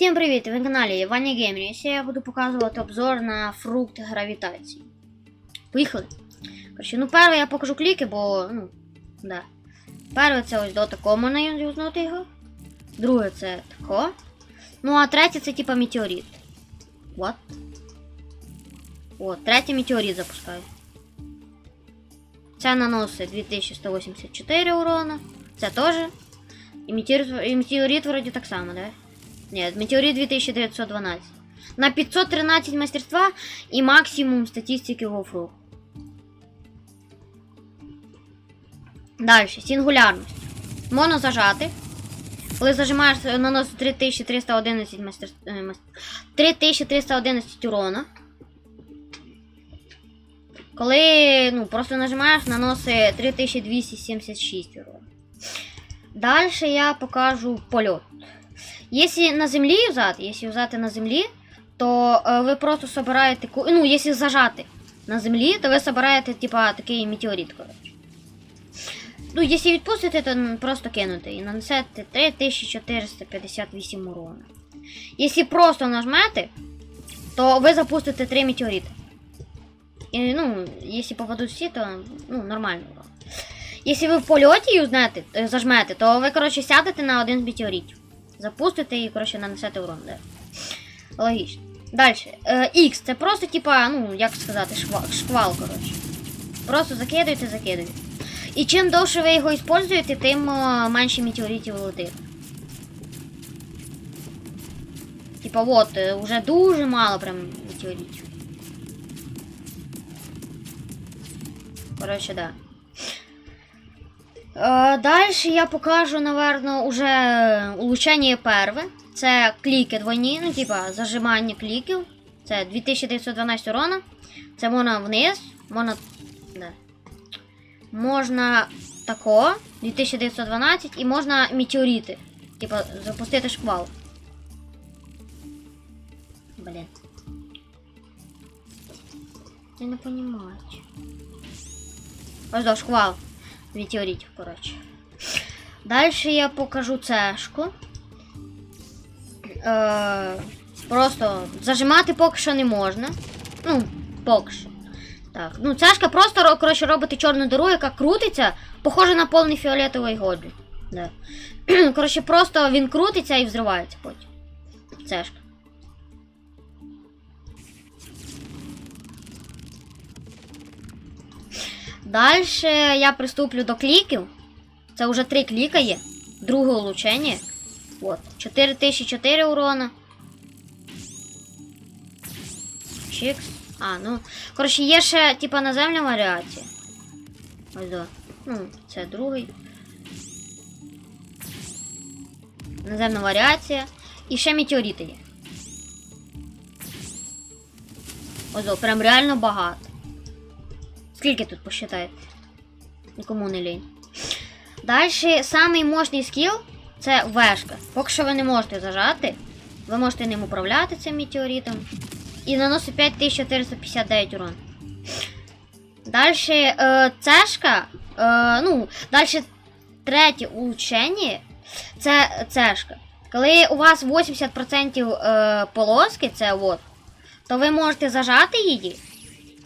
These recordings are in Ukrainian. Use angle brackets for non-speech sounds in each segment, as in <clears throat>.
Всім привіт! Ви на каналі Ваня Геймер. Сьогодні я буду показувати обзор на фрукт гравітації. Поїхали! Короче, ну перше я покажу кліки, бо, ну, да. Перше це ось до такого можна юзнути його. Друге це тако. Ну, а третє це типа метеорит. What? О, третій метеорит запускаю. Це наносить 2184 урона. Це теж. І метеорит, і метеорит вроді так само, да? Нет, метеорит 2912. На 513 мастерства і максимум статистики гофру. Далі, сингулярність. Можна зажати. Коли зажимаєш, наносить 3311 мастер... е, 3311 урона. Коли ну, просто нажимаєш, наносить 3276 урона. Далі я покажу польот. Якщо на землі взяти, якщо взяти на землі, то е, ви просто собираєте. Ну, якщо зажати на землі, то ви собираєте, типа, такий метеорит, коротше. Ну, якщо відпустите, то просто кинути і нанесете 3458 урона. Якщо просто нажмете, то ви запустите 3 метеорити. І, ну, якщо попадуть всі, то ну, нормально. Якщо ви в польоті юзнете, е, зажмете, то ви, коротше, сядете на один з. Запустите і, коротше, нанесете урон. Да. Логічно. Далі. Е, X це просто, типа, ну, як сказати, шквал, шквал коротше. Просто закидуєте, закидуєте. І чим довше ви його використовуєте, тим е, менше метеоритів летить. Типа, от, е, уже дуже мало прям метеоритів. Коротше, да. Е, Далі я покажу, наверно, уже улучшення перве. Це кліки двойні, ну, типа зажимання кліків. Це 2912 урона. Це можна вниз, можна. Да. Можна тако, 2912, і можна метеорити. Типа запустити шквал. Блін. Я не понимаю. Ось до шквал метеоритів, коротше. Далі я покажу цешку. Е, просто зажимати поки що не можна. Ну, поки що. Так, ну цешка просто ро- коротше, робити чорну диру, яка крутиться, похоже на повний фіолетовий годжі. Да. <clears throat> Коротше, просто він крутиться і взривається потім. Цешка. Далі я приступлю до кліків. Це вже три кліка є. Друге улучшення. От. 4004 урона. Чикс. А, ну. Коротше, є ще, типа, наземна варіація. Ось до. Ну, це другий. Наземна варіація. І ще метеорити є. Ось прям реально багато. Скільки тут посчитаєте? Нікому не лінь. Далі самий мощний скіл це вешка. Поки що ви не можете зажати. Ви можете ним управляти цим метеоритом. І наносить 5459 урон. Далі е, цешка. Е, ну, далі третє улучшення. Це цешка. Коли у вас 80% е, полоски, це от, то ви можете зажати її.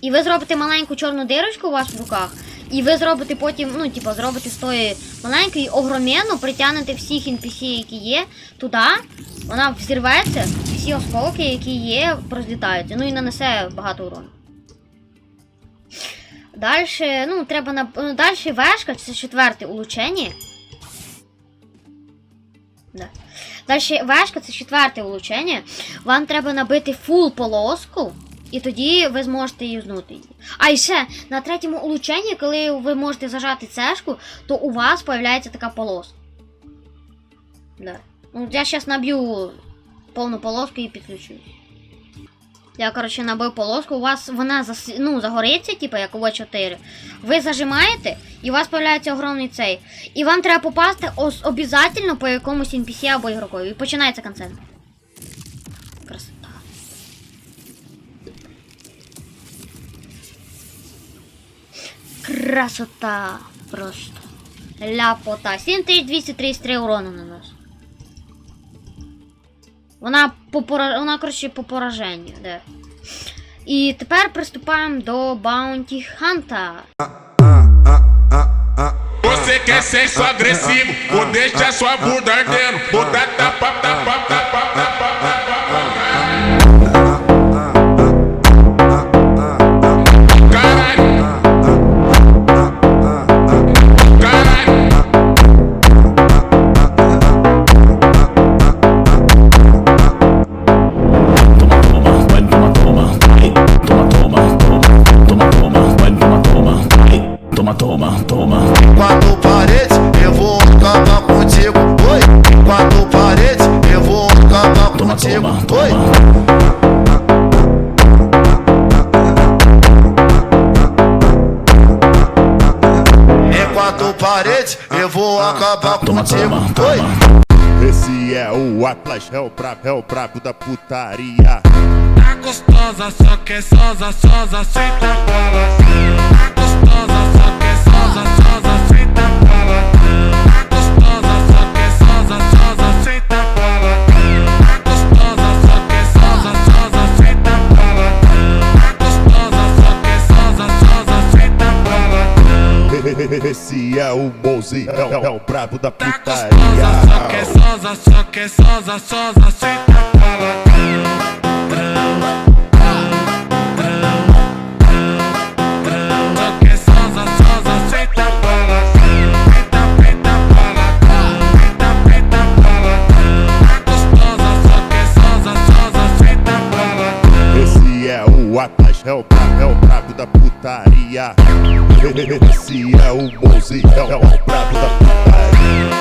І ви зробите маленьку чорну дирочку у вас в руках. І ви зробите потім, ну, типу, зробите з тої маленької огроменну, притягнете всіх NPC, які є, туди, вона взірветься, всі осколки, які є, розлітаються. Ну і нанесе багато урону. Далі, ну, треба на. Ну, далі вешка, це четверте улучшення. Да. Далі вешка, це четверте улучшення. Вам треба набити фул полоску. І тоді ви зможете юзнути її. А ще на третьому улучшенні, коли ви можете зажати цешку, то у вас з'являється така полоска. Да. Ну, я зараз наб'ю повну полоску і підключу. Я, коротше, набив полоску, у вас вона зас... ну, загориться, типу, як у В4. Ви зажимаєте, і у вас з'являється огромний цей. І вам треба попасти ос... обов'язково по якомусь NPC або ігрокові. І починається концерт. Красота просто. Ляпота. 7233 урона на нас. Вона по пора... вона, коротше, по пораженню, де. І тепер приступаємо до Bounty Hunter. Você quer sexo agressivo, ou deixa sua bunda ardendo. Bunda tapa, tapa, tapa, tapa, contigo. Oi, toma. em quatro paredes, eu vou acabar Toma, contigo. Oi. Esse é o Atlas, é o brabo, é o brabo da putaria. Tá gostosa, só que é sosa, sosa, bola. Tá gostosa, é é, o- é brabo da Tá gostosa, só que é putaria. sosa, só que é sosa, sosa, senta bola. Esse é o musical pra plantar.